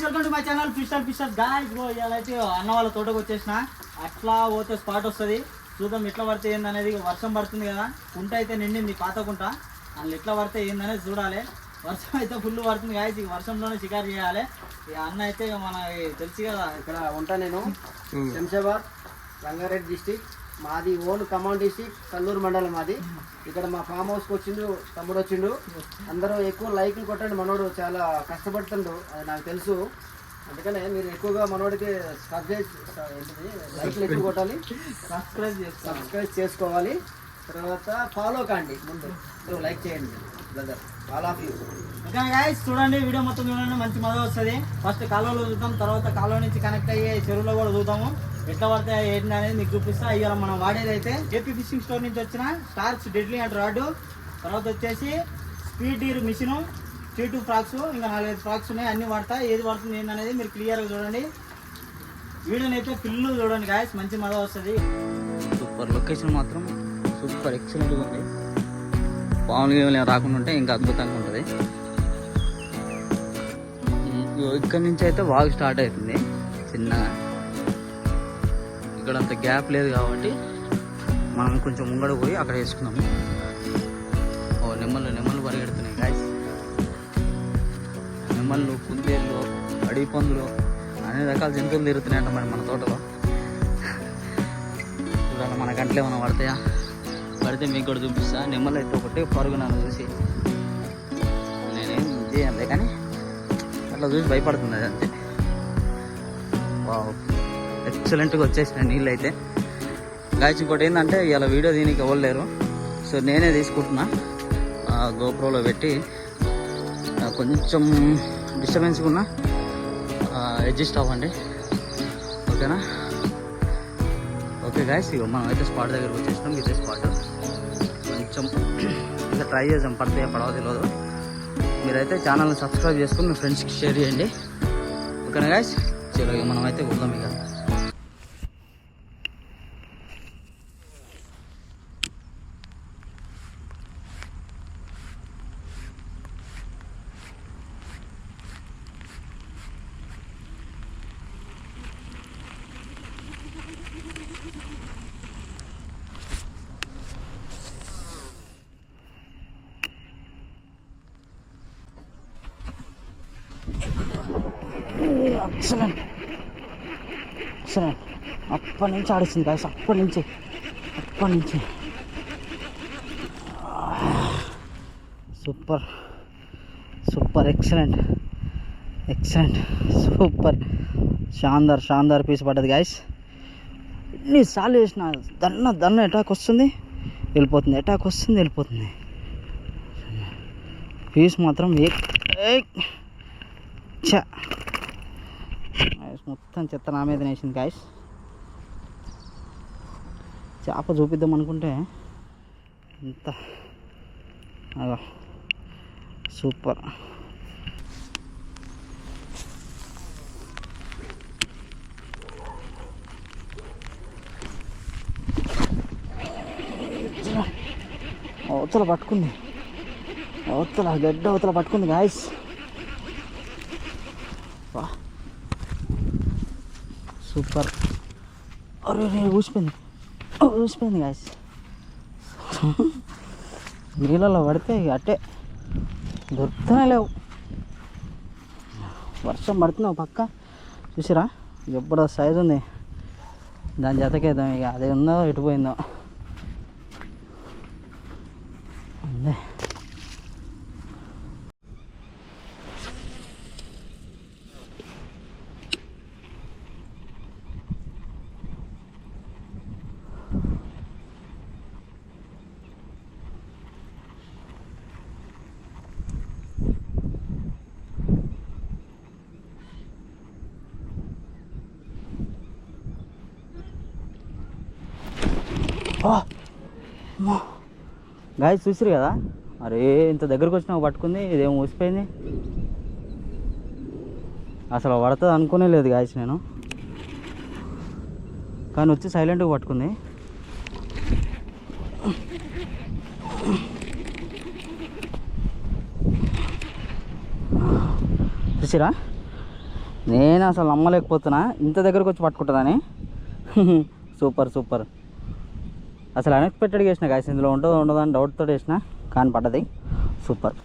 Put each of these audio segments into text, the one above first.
My channel fisher fisher guys go అయితే అన్న వాళ్ళ తోటకు వచ్చేసిన. అట్లా పోతే స్పాట్ వస్తుంది. చూద్దాం ఎట్లా పడితే ఏందనేది. వర్షం పడుతుంది కదా. కుంట అయితే నిండింది పాత కుంట. అందులో ఎట్లా పడితే ఏందనేది చూడాలి. వర్షం అయితే ఫుల్ పడుతుంది గాయస్ ఈ వర్షంలోనే షికారు చేయాలి. ఇక అన్న అయితే మన తెలుసు కదా ఇక్కడ ఉంటా నేను. శంషాబాద్ రంగారెడ్డి డిస్టిక్ మాది ఓన్ ఖమ్మం డిస్టిక్ కల్లూరు మండలం మాది. ఇక్కడ మా ఫామ్ హౌస్కి వచ్చిండు తమ్ముడు వచ్చిండు. అందరూ ఎక్కువ లైక్లు కొట్టండి మనోడు చాలా కష్టపడుతుండు అది నాకు తెలుసు. అందుకనే మీరు ఎక్కువగా మనోడికి సబ్జెక్ట్ ఏంటిది లైక్లు ఎక్కువ కొట్టాలి. సబ్స్క్రైబ్ సబ్స్క్రైబ్ చేసుకోవాలి. తర్వాత ఫాలో కాండి ముందు. లైక్ చేయండి brother all of you okay guys చూడండి వీడియో మొత్తం చూడండి మంచి మజా వస్తుంది. ఫస్ట్ కాలువలో చూద్దాం తర్వాత కాలువ నుంచి కనెక్ట్ అయ్యే చెరువులో కూడా చూద్దాము. ఎట్లా పడితే ఏంటి అనేది మీకు చూపిస్తా. ఇవాళ మనం వాడేది అయితే ఏపీ ఫిషింగ్ స్టోర్ నుంచి వచ్చిన స్టార్స్ డెడ్లీ అండ్ రాడ్ తర్వాత వచ్చేసి స్పీడ్ డీర్ మిషను టీ టూ ఫ్రాక్స్ ఇంకా నాలుగైదు ఫ్రాక్స్ ఉన్నాయి. అన్ని వాడతా. ఏది పడుతుంది ఏంటనేది అనేది మీరు క్లియర్గా చూడండి. వీడియోని అయితే పిల్లలు చూడండి గాయస్ మంచి మజా వస్తుంది. సూపర్ లొకేషన్ మాత్రం సూపర్ ఎక్సలెంట్గా ఉంది. పాములు రాకుండా ఉంటే ఇంకా అద్భుతంగా ఉంటుంది. ఇక్కడ నుంచి అయితే వాగు స్టార్ట్ అవుతుంది. చిన్నగా. ఇక్కడ అంత గ్యాప్ లేదు కాబట్టి మనం కొంచెం ముంగడ పోయి అక్కడ వేసుకున్నాము ఓ నెమ్మలు నెమ్మలు పరిగెడుతున్నాయి గాయస్ నెమ్మలు కుందేళ్ళు అడవి పందులు అన్ని రకాల జంతువులు తిరుగుతున్నాయంట మరి మన తోటలో. చూడాలి మన గంటలు ఏమైనా పడతాయా? పడితే మీకు కూడా చూపిస్తా. నిమ్మలు అయితే ఒకటి పరుగు నన్ను చూసి. నేనేం చేయాలి కానీ అట్లా చూసి భయపడుతుంది అదంతే వావ్. ఎక్సలెంట్గా వచ్చేసిన నీళ్ళు అయితే గాయస్ ఇంకోటి ఏంటంటే ఇలా వీడియో దీనికి ఇవ్వలేరు సో నేనే తీసుకుంటున్నా. గోప్రోలో పెట్టి కొంచెం డిస్టర్బెన్స్గా ఉన్నా. అడ్జస్ట్ అవ్వండి. ఓకేనా? ఓకే గాయస్ ఇక మనం అయితే స్పాట్ దగ్గరకు వచ్చేసినాం. ఇదే స్పాట్ కొంచెం ఇంకా ట్రై చేద్దాం. పడితే పడవ తెలియదు మీరైతే ఛానల్ని సబ్స్క్రైబ్ చేసుకుని మీ ఫ్రెండ్స్కి షేర్ చేయండి. ఓకేనా గాయస్ చలో ఇక మనం అయితే వెళ్దాం ఇక. ఎక్సలెంట్ ఎక్సలెంట్ అప్పటి నుంచి ఆడిస్తుంది కాదు అప్పటి నుంచి. అప్పటి నుంచి. Super. Super excellent. Excellent. Super. షాందార్ షాందార్ పీస్ పడ్డది గాయస్ ఎన్నిసార్లు చేసిన దన్న దన్న ఎటాక్ వస్తుంది. వెళ్ళిపోతుంది ఎటాక్ వస్తుంది వెళ్ళిపోతుంది. పీస్ మాత్రం ఏ చ మొత్తం చెత్త నా మీద వేసింది గాయస్ చేప చూపిద్దాం అనుకుంటే ఇంత అదో సూపర్. అవతల పట్టుకుంది. అవతల గడ్డ అవతల పట్టుకుంది గాయస్ వా సూపర్. అరే రే ఊసిపోయింది. ఊసిపోయింది గాయస్ నీళ్ళలో పడితే ఇక అట్టే దొరుకుతూనే లేవు. వర్షం పడుతున్నావు పక్క. చూసిరా? ఎప్పుడు సైజు ఉంది. దాని జతకేద్దాం ఇక అదే ఉందో ఎటు పోయిందో అందే గాయ చూసిరు కదా? అరే ఇంత దగ్గరకు వచ్చినా పట్టుకుంది ఇదేమో ఊసిపోయింది? అసలు పడుతుంది అనుకునే లేదు గాయస్ నేను. కానీ వచ్చి సైలెంట్గా పట్టుకుంది. చూసిరా నేను అసలు నమ్మలేకపోతున్నా. ఇంత దగ్గరకు వచ్చి పట్టుకుంటుందని. Super super. అసలు అన్ఎక్స్పెక్టెడ్గా వేసిన గాయస్ ఇందులో ఉంటుందో ఉండదో అని డౌట్తో వేసిన కానీ పడ్డది. సూపర్.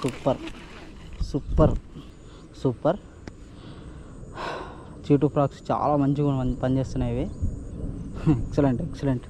సూపర్ సూపర్ సూపర్ చీటు ఫ్రాక్స్ చాలా మంచిగా పని- పనిచేస్తున్నాయి ఇవి. ఎక్సలెంట్ ఎక్సలెంట్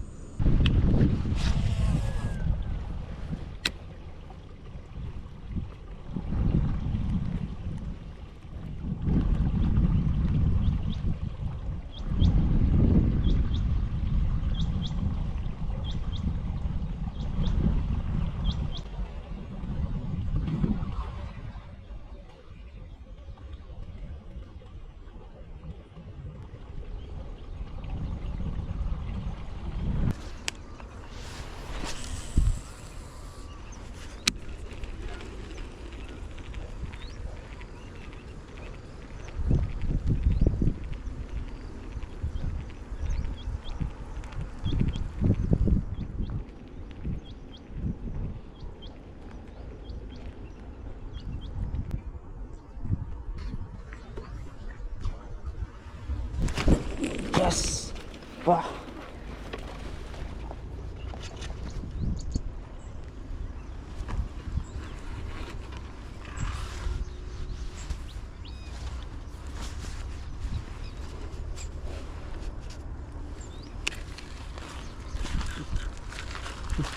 ఎస్ వా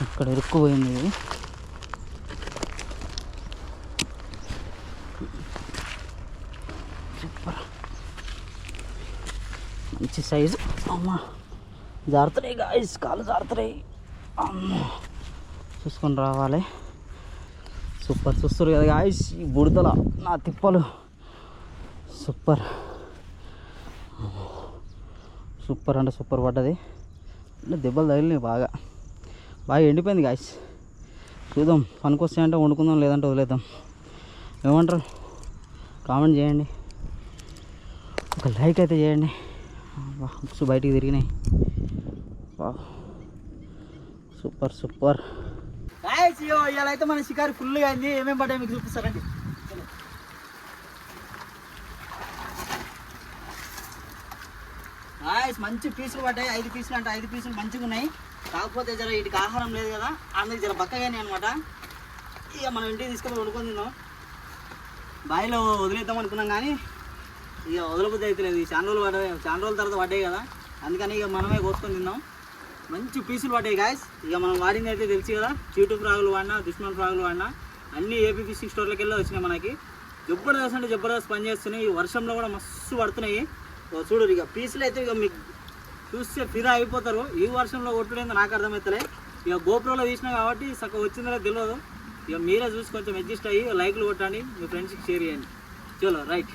ఇక్కడ ఇరుక్కుపోయింది ఇది సూపర్ మంచి సైజు అమ్మా జారుతున్నాయి గాయస్ కాలు జారుతున్నాయి అమ్మా చూసుకొని రావాలి. సూపర్ చూస్తారు కదా గాయస్ ఈ బుడతల నా తిప్పలు. సూపర్ సూపర్ అంటే సూపర్ పడ్డది. అంటే దెబ్బలు తగిలినాయి బాగా. బాగా ఎండిపోయింది గాయస్ చూద్దాం పనికొస్తాయంటే వండుకుందాం లేదంటే వదిలేద్దాం. ఏమంటారు? కామెంట్ చేయండి. ఒక లైక్ అయితే చేయండి. బుక్స్ బయటికి తిరిగినాయి. వా సూపర్ సూపర్. ఇలా అయితే మన షికారు ఫుల్గా అయింది. ఏమేమి పడ్డాయి మీకు చూపిస్తారండి? మంచి పీసులు పడ్డాయి. ఐదు పీసులు అంటే ఐదు పీసులు మంచిగా ఉన్నాయి. కాకపోతే జర వీటికి ఆహారం లేదు కదా. అందుకు జర బక్కగానే అనమాట ఇక మనం ఇంటికి తీసుకెళ్ళి వండుకొని తిందాం. బావిలో వదిలేద్దాం అనుకున్నాం కానీ ఇక వదలబుద్ధి అయితే ఈ చాలా రోజులు పడ్డాయి చాలా రోజుల తర్వాత పడ్డాయి కదా. అందుకని ఇక మనమే కోసుకొని తిన్నాం. మంచి పీసులు పడ్డాయి గాయస్ ఇక మనం వాడింది అయితే తెలుసు కదా. చీటు ఫ్రాగులు వాడినా దుష్మన్ ఫ్రాగులు వాడినా అన్ని ఏపీ ఫిషింగ్ స్టోర్లకి వెళ్ళి వచ్చినాయి మనకి. జబర్దస్త్ అంటే జబర్దస్త్ పని చేస్తున్నాయి. ఈ వర్షంలో కూడా మస్తు పడుతున్నాయి. ఓ చూడు ఇక పీసులు అయితే ఇక మీకు చూస్తే ఫిదా అయిపోతారు. ఈ వర్షంలో కొట్టుడేందో నాకు అర్థమవుతలే ఇక గోపురంలో తీసినా కాబట్టి సగం వచ్చిందో తెలియదు. ఇక మీరే చూసి కొంచెం అడ్జస్ట్ అయ్యి లైక్లు కొట్టండి. మీ ఫ్రెండ్స్కి షేర్ చేయండి. చలో రైట్